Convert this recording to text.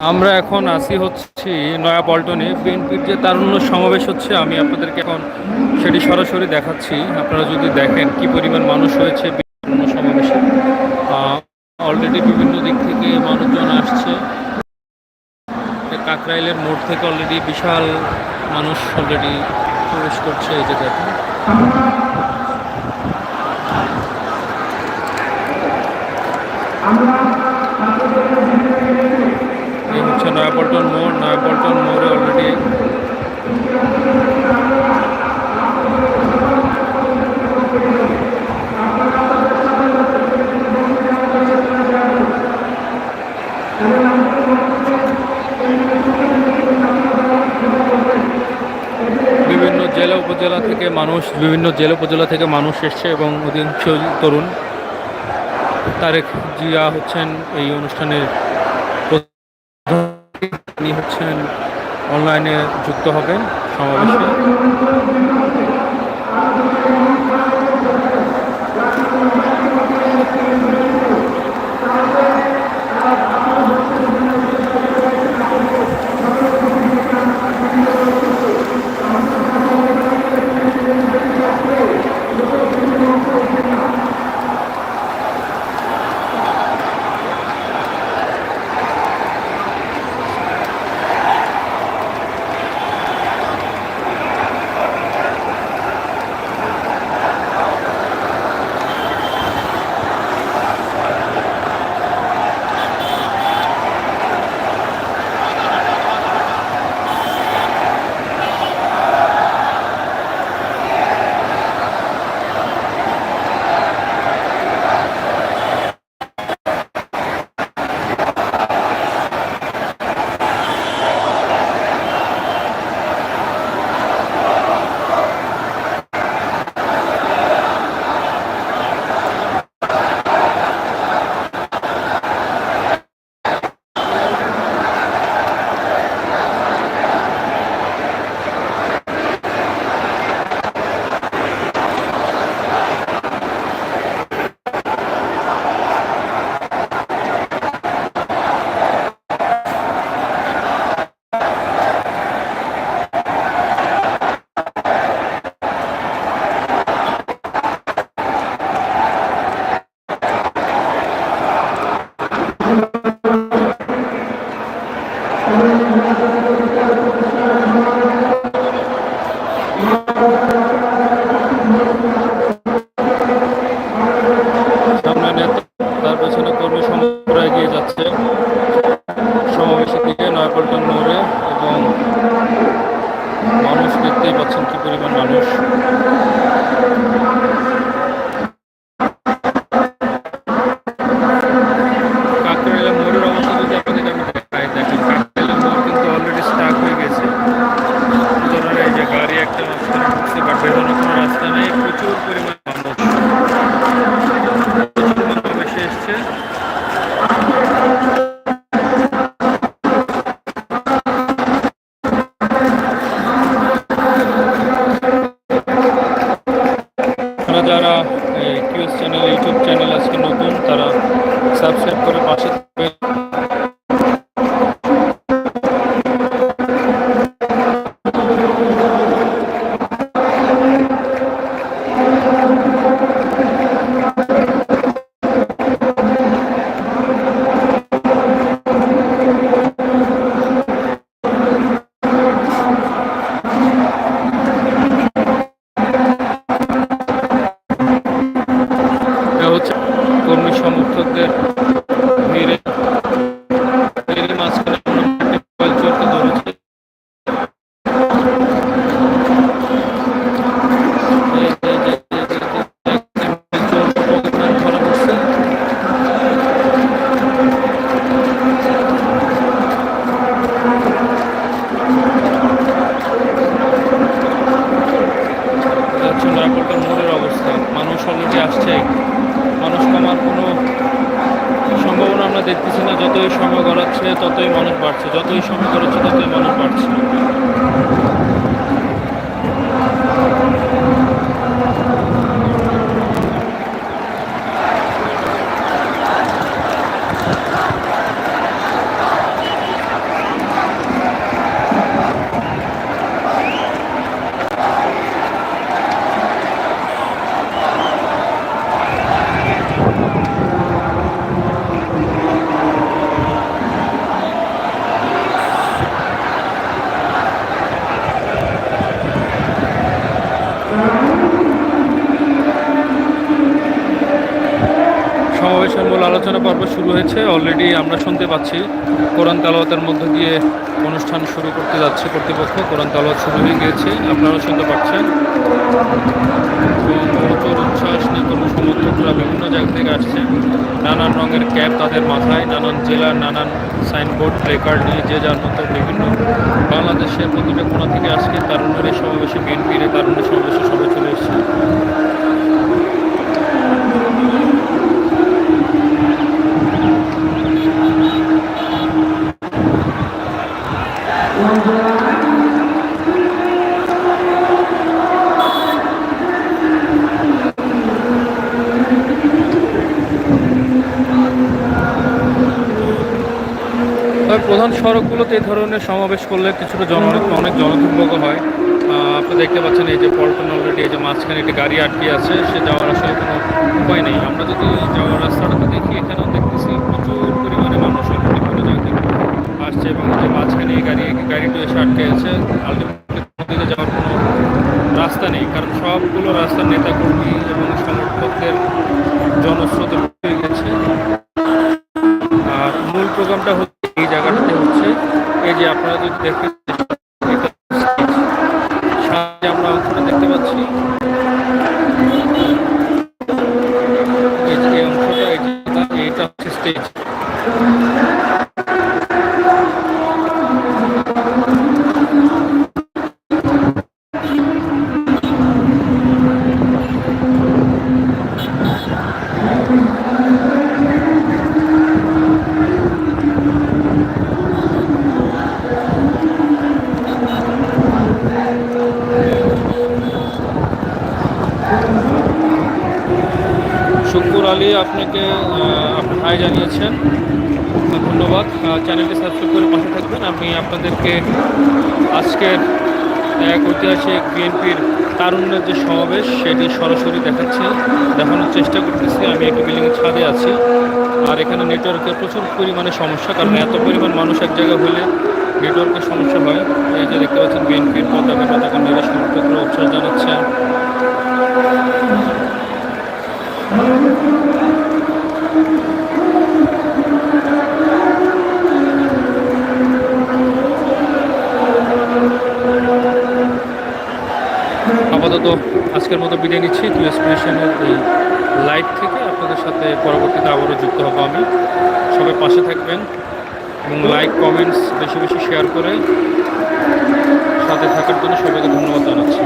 আমরা এখন আসি হচ্ছি নয়া পল্টনে। বিএনপির যে তারুণ্য সমাবেশ হচ্ছে, আমি আপনাদেরকে এখন সেটি সরাসরি দেখাচ্ছি। আপনারা যদি দেখেন কি পরিমাণ মানুষ হয়েছে বিভিন্ন সমাবেশে অলরেডি বিভিন্ন দিক থেকে মানুষজন আসছে। কাকরাইলের মোড় থেকে অলরেডি বিশাল মানুষ অলরেডি প্রবেশ করছে এই দেখেন এই নয়াপল্টন মোড়, নয়াপল্টন মোড়ে অলরেডি বিভিন্ন জেলা উপজেলা থেকে মানুষ, বিভিন্ন জেলা উপজেলা থেকে মানুষ এসছে এবং অধিকাংশ তরুণ। তারেক জিয়া হচ্ছেন এই অনুষ্ঠানের অনলাইনে যুক্ত হবেন সমাবেশে। সামনে সময় গড়াচ্ছে ততই মানুষ বাড়ছে। যতই সময় গড়াচ্ছে ততই মানুষ বাড়ছে। আলোচনা পর্ব শুরু হয়েছে। অলরেডি আমরা শুনতে পাচ্ছি, কোরআন তালাওয়াতের মধ্য দিয়ে অনুষ্ঠান শুরু করতে যাচ্ছে কর্তৃপক্ষ। কোরআন তালাওয়াত শুরু হয়ে গিয়েছে, আপনারাও শুনতে পাচ্ছেন। প্রচুর উচ্ছ্বাস নিয়ে সমর্থকরা বিভিন্ন জায়গা থেকে আসছে। নানান রঙের ক্যাপ তাদের মাথায়, নানান জেলার নানান সাইনবোর্ড প্লেকার্ড নিয়ে যে যার মতো বিভিন্ন বাংলাদেশের প্রতিটা কোণা থেকে আজকে তারুণ্যের এই সমাবেশে, বিএনপির এই তারুণ্যের সমাবেশে সবাই চলে এসেছে। প্রধান সড়কগুলোতে এই ধরনের সমাবেশ করলে কিছুটা জন অনেক জনদুর্ভোগ হয়। আপনি দেখতে পাচ্ছেন এই যে পল্টন অলরেডি এই যে মাঝখানে একটি গাড়ি আটকে আছে, সে যাওয়ার আসলে কোনো উপায় নেই। আমরা যদি যাওয়ার রাস্তাটাতে দেখি, এখানেও দেখতেছি প্রচুর পরিমাণে মানুষ অলরেডি কোনো জায়গা আসছে এবং যে মাঝখানে এই গাড়ি গাড়িটা এসে আটকে আছে। আলটিমেটলি যাওয়ার কোনো রাস্তা নেই, কারণ সবগুলো রাস্তার নেতাকর্মী এবং সমর্থকদের জনস্রোতে আমরা অংশটা দেখতে পাচ্ছি। এই অংশটা এটা হচ্ছে স্টেজ শুকুর আলী, আপনাকে আপনার আপনি হাই জানিয়েছেন ধন্যবাদ। চ্যানেলটি সাবস্ক্রাইব করে পাশে থাকবেন। আমি আপনাদেরকে আজকের এক ঐতিহাসিক বিএনপির তারুণ্যের যে সমাবেশ, সেটি সরাসরি দেখাচ্ছি, দেখানোর চেষ্টা করতেছি। আমি একটি বিল্ডিংয়ের ছাদে আছি, আর এখানে নেটওয়ার্কের প্রচুর পরিমাণে সমস্যা, কারণ এত পরিমাণ মানুষ এক জায়গায় হলে নেটওয়ার্কের সমস্যা হয়। এই যে দেখতে পাচ্ছেন বিএনপির পতাকা পতাকা মেরে সমর্থকরা উৎসাহ জানাচ্ছে। আজকের মতো বিদায় নিচ্ছি। টু এক্সপ্রেশনের এই লাইভ থেকে আপনাদের সাথে পরবর্তীতে আবারও যুক্ত হব আমি। সবাই পাশে থাকবেন এবং লাইক কমেন্টস বেশি বেশি শেয়ার করে সাথে থাকার জন্য সবাইকে ধন্যবাদ জানাচ্ছি।